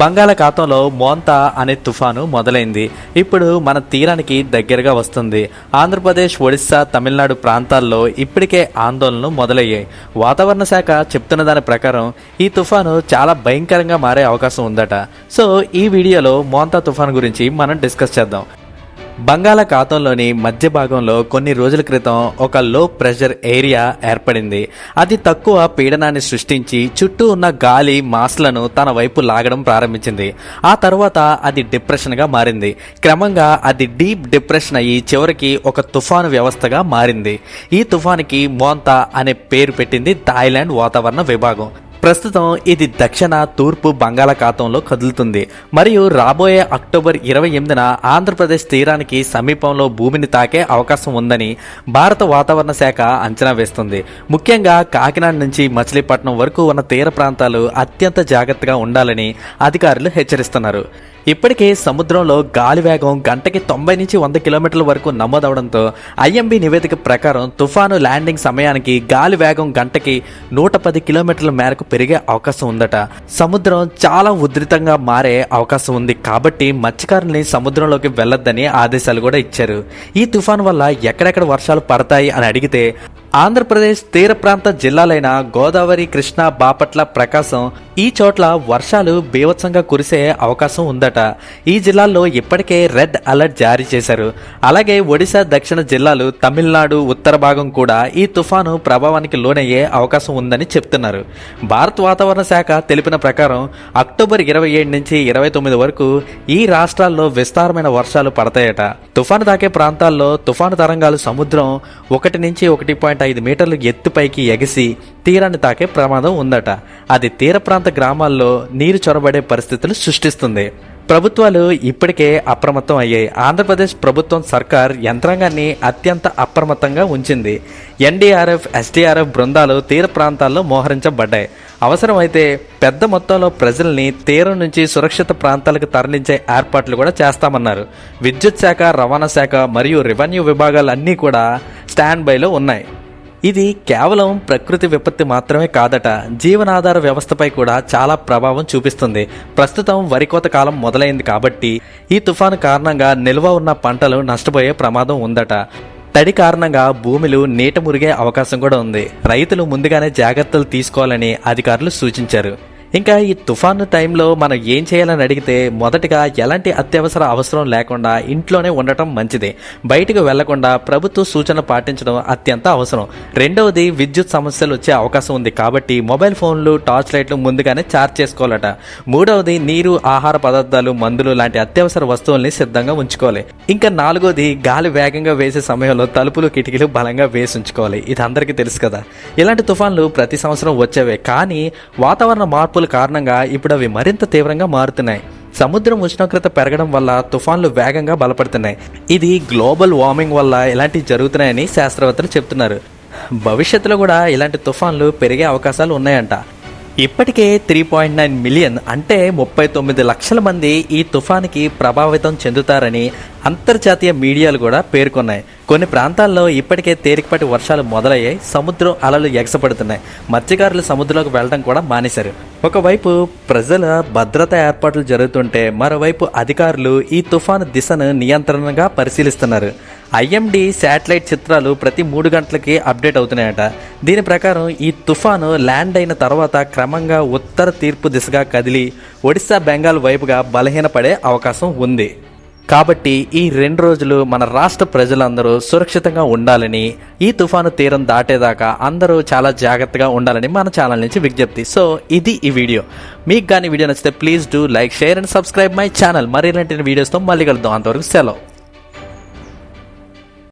బంగాళాఖాతంలో మోంతా అనే తుఫాను మొదలైంది. ఇప్పుడు మన తీరానికి దగ్గరగా వస్తుంది. ఆంధ్రప్రదేశ్ ఒడిశా తమిళనాడు ప్రాంతాల్లో ఇప్పటికే ఆందోళనలు మొదలయ్యాయి. వాతావరణ శాఖ చెప్తున్న దాని ప్రకారం ఈ తుఫాను చాలా భయంకరంగా మారే అవకాశం ఉందట. సో ఈ వీడియోలో మోంతా తుఫాను గురించి మనం డిస్కస్ చేద్దాం. బంగాళాఖాతంలోని మధ్య భాగంలో కొన్ని రోజుల క్రితం ఒక లో ప్రెషర్ ఏరియా ఏర్పడింది. అది తక్కువ పీడనాన్ని సృష్టించి చుట్టూ ఉన్న గాలి మాస్లను తన వైపు లాగడం ప్రారంభించింది. ఆ తర్వాత అది డిప్రెషన్గా మారింది. క్రమంగా అది డీప్ డిప్రెషన్ అయ్యి చివరికి ఒక తుఫాను వ్యవస్థగా మారింది. ఈ తుఫానికి మోంతా అనే పేరు పెట్టింది థాయిలాండ్ వాతావరణ విభాగం. ప్రస్తుతం ఇది దక్షిణ తూర్పు బంగాళాఖాతంలో కదులుతుంది. మరియు రాబోయే అక్టోబర్ ఇరవై ఎనిమిదిన ఆంధ్రప్రదేశ్ తీరానికి సమీపంలో భూమిని తాకే అవకాశం ఉందని భారత వాతావరణ శాఖ అంచనా వేస్తుంది. ముఖ్యంగా కాకినాడ నుంచి మచిలీపట్నం వరకు ఉన్న తీర ప్రాంతాలు అత్యంత జాగ్రత్తగా ఉండాలని అధికారులు హెచ్చరిస్తున్నారు. ఇప్పటికే సముద్రంలో గాలి వేగం గంటకి తొంభై నుంచి వంద కిలోమీటర్ల వరకు నమోదవడంతో ఐఎంబీ నివేదిక ప్రకారం తుఫాను ల్యాండింగ్ సమయానికి గాలి వేగం గంటకి నూట పది కిలోమీటర్ల మేరకు పెరిగే అవకాశం ఉందట. సముద్రం చాలా ఉధృతంగా మారే అవకాశం ఉంది కాబట్టి మత్స్యకారుల్ని సముద్రంలోకి వెళ్ళొద్దని ఆదేశాలు కూడా ఇచ్చారు. ఈ తుఫాను వల్ల ఎక్కడెక్కడ వర్షాలు పడతాయి అని అడిగితే ఆంధ్రప్రదేశ్ తీర ప్రాంత జిల్లాలైన గోదావరి కృష్ణా బాపట్ల ప్రకాశం ఈ చోట్ల వర్షాలు బీభత్సంగా కురిసే అవకాశం ఉందట. ఈ జిల్లాల్లో ఇప్పటికే రెడ్ అలర్ట్ జారీ చేశారు. అలాగే ఒడిశా దక్షిణ జిల్లాలు తమిళనాడు ఉత్తర భాగం కూడా ఈ తుఫాను ప్రభావానికి లోనయ్యే అవకాశం ఉందని చెప్తున్నారు. భారత వాతావరణ శాఖ తెలిపిన ప్రకారం అక్టోబర్ ఇరవై ఏడు నుంచి ఇరవై తొమ్మిది వరకు ఈ రాష్ట్రాల్లో విస్తారమైన వర్షాలు పడతాయట. తుఫాను తాకే ప్రాంతాల్లో తుఫాను తరంగాలు సముద్రం ఒకటి నుంచి ఒకటి పాయింట్ ఐదు మీటర్లు ఎత్తుపైకి ఎగిసి తీరాన్ని తాకే ప్రమాదం ఉందట. అది తీర ప్రాంత గ్రామాల్లో నీరు చొరబడే పరిస్థితులు సృష్టిస్తుంది. ప్రభుత్వాలు ఇప్పటికే అప్రమత్తం అయ్యాయి. ఆంధ్రప్రదేశ్ ప్రభుత్వం సర్కార్ యంత్రాంగాన్ని అత్యంత అప్రమత్తంగా ఉంచింది. ఎన్డీఆర్ఎఫ్ ఎస్డీఆర్ఎఫ్ బృందాలు తీర ప్రాంతాల్లో మోహరించబడ్డాయి. అవసరమైతే పెద్ద మొత్తంలో ప్రజల్ని తీరం నుంచి సురక్షిత ప్రాంతాలకు తరలించే ఏర్పాట్లు కూడా చేస్తామన్నారు. విద్యుత్ శాఖ రవాణా శాఖ మరియు రెవెన్యూ విభాగాలన్నీ కూడా స్టాండ్ బైలో ఉన్నాయి. ఇది కేవలం ప్రకృతి విపత్తి మాత్రమే కాదట. జీవనాధార వ్యవస్థపై కూడా చాలా ప్రభావం చూపిస్తుంది. ప్రస్తుతం వరి కోత కాలం మొదలైంది కాబట్టి ఈ తుఫాను కారణంగా నిల్వ ఉన్న పంటలు నష్టపోయే ప్రమాదం ఉందట. తడి కారణంగా భూమిలు నీట మురిగే అవకాశం కూడా ఉంది. రైతులు ముందుగానే జాగ్రత్తలు తీసుకోవాలని అధికారులు సూచించారు. ఇంకా ఈ తుఫాను టైంలో మనం ఏం చేయాలని అడిగితే మొదటగా ఎలాంటి అత్యవసర అవసరం లేకుండా ఇంట్లోనే ఉండటం మంచిది. బయటకు వెళ్ళకుండా ప్రభుత్వ సూచన పాటించడం అత్యంత అవసరం. రెండవది విద్యుత్ సమస్యలు వచ్చే అవకాశం ఉంది కాబట్టి మొబైల్ ఫోన్లు టార్చ్ లైట్లు ముందుగానే ఛార్జ్ చేసుకోవాలట. మూడవది నీరు ఆహార పదార్థాలు మందులు లాంటి అత్యవసర వస్తువుల్ని సిద్ధంగా ఉంచుకోవాలి. ఇంకా నాలుగోది గాలి వేగంగా వేసే సమయంలో తలుపులు కిటికీలు బలంగా వేసి ఉంచుకోవాలి. ఇది అందరికీ తెలుసు కదా. ఇలాంటి తుఫాన్లు ప్రతి సంవత్సరం వచ్చేవే. కానీ వాతావరణ మార్పు కారణంగా ఇప్పుడు అవి మరింత తీవ్రంగా మారుతున్నాయి. సముద్రం ఉష్ణోగ్రత పెరగడం వల్ల తుఫాన్లు వేగంగా బలపడుతున్నాయి. ఇది గ్లోబల్ వార్మింగ్ వల్ల ఇలాంటివి జరుగుతున్నాయని శాస్త్రవేత్తలు చెప్తున్నారు. భవిష్యత్తులో కూడా ఇలాంటి తుఫాన్లు పెరిగే అవకాశాలు ఉన్నాయంట. ఇప్పటికే త్రీ పాయింట్ నైన్ మిలియన్ అంటే ముప్పై తొమ్మిది లక్షల మంది ఈ తుఫానికి ప్రభావితం చెందుతారని అంతర్జాతీయ మీడియాలు కూడా పేర్కొన్నాయి. కొన్ని ప్రాంతాల్లో ఇప్పటికే తేలికపాటి వర్షాలు మొదలయ్యాయి. సముద్రం అలలు ఎగసపడుతున్నాయి. మత్స్యకారులు సముద్రంలోకి వెళ్ళడం కూడా మానేశారు. ఒకవైపు ప్రజల భద్రత ఏర్పాట్లు జరుగుతుంటే మరోవైపు అధికారులు ఈ తుఫాను దిశను నియంత్రణగా పరిశీలిస్తున్నారు. ఐఎండి శాటిలైట్ చిత్రాలు ప్రతి మూడు గంటలకి అప్డేట్ అవుతున్నాయట. దీని ప్రకారం ఈ తుఫాను ల్యాండ్ అయిన తర్వాత క్రమంగా ఉత్తర తీర్పు దిశగా కదిలి ఒడిశా బెంగాల్ వైపుగా బలహీనపడే అవకాశం ఉంది. కాబట్టి ఈ రెండు రోజులు మన రాష్ట్ర ప్రజలందరూ సురక్షితంగా ఉండాలని ఈ తుఫాను తీరం దాటేదాకా అందరూ చాలా జాగ్రత్తగా ఉండాలని మన ఛానల్ నుంచి విజ్ఞప్తి. సో ఇది ఈ వీడియో. మీకు కానీ వీడియో నచ్చితే please do like share and subscribe my channel. మరి ఇలాంటి వీడియోస్తో మళ్ళీ కలుద్దాం. అంతవరకు సెలవు.